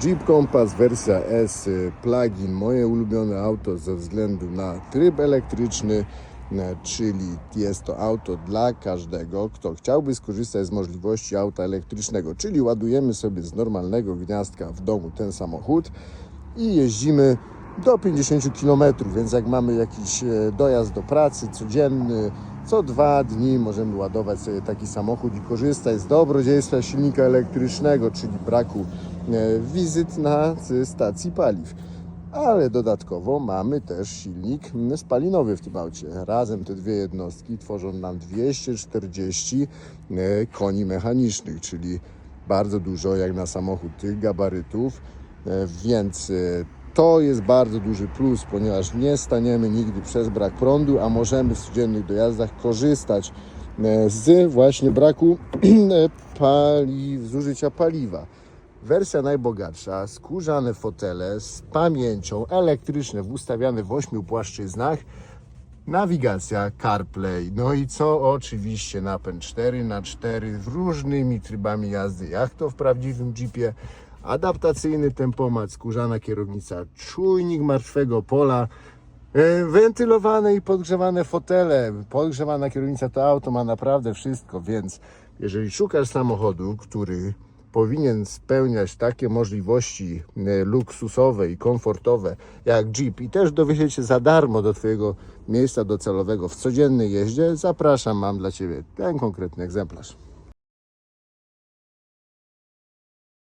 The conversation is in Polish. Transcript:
Jeep Compass wersja S y, plug-in, moje ulubione auto ze względu na tryb elektryczny, e, czyli jest to auto dla każdego, kto chciałby skorzystać z możliwości auta elektrycznego, czyli ładujemy sobie z normalnego gniazdka w domu ten samochód i jeździmy do 50 km, więc jak mamy jakiś e, dojazd do pracy codzienny, co dwa dni możemy ładować sobie taki samochód i korzystać z dobrodziejstwa silnika elektrycznego, czyli braku e, wizyt na stacji paliw. Ale dodatkowo mamy też silnik spalinowy w tym aucie. Razem te dwie jednostki tworzą nam 240 e, koni mechanicznych, czyli bardzo dużo jak na samochód tych gabarytów, więc to jest bardzo duży plus, ponieważ nie staniemy nigdy przez brak prądu, a możemy w codziennych dojazdach korzystać e, z właśnie braku paliw, zużycia paliwa. Wersja najbogatsza, skórzane fotele z pamięcią, elektryczne, ustawiane w ośmiu płaszczyznach, nawigacja, CarPlay, no i co? Oczywiście napęd 4 na 4 z różnymi trybami jazdy, jak to w prawdziwym Jeepie, adaptacyjny tempomat, skórzana kierownica, czujnik martwego pola, e, wentylowane i podgrzewane fotele, podgrzewana kierownica to auto ma naprawdę wszystko, więc jeżeli szukasz samochodu, który powinien spełniać takie możliwości e, luksusowe i komfortowe jak Jeep i też dowiezie Cię za darmo do Twojego miejsca docelowego w codziennej jeździe, zapraszam, mam dla Ciebie ten konkretny egzemplarz.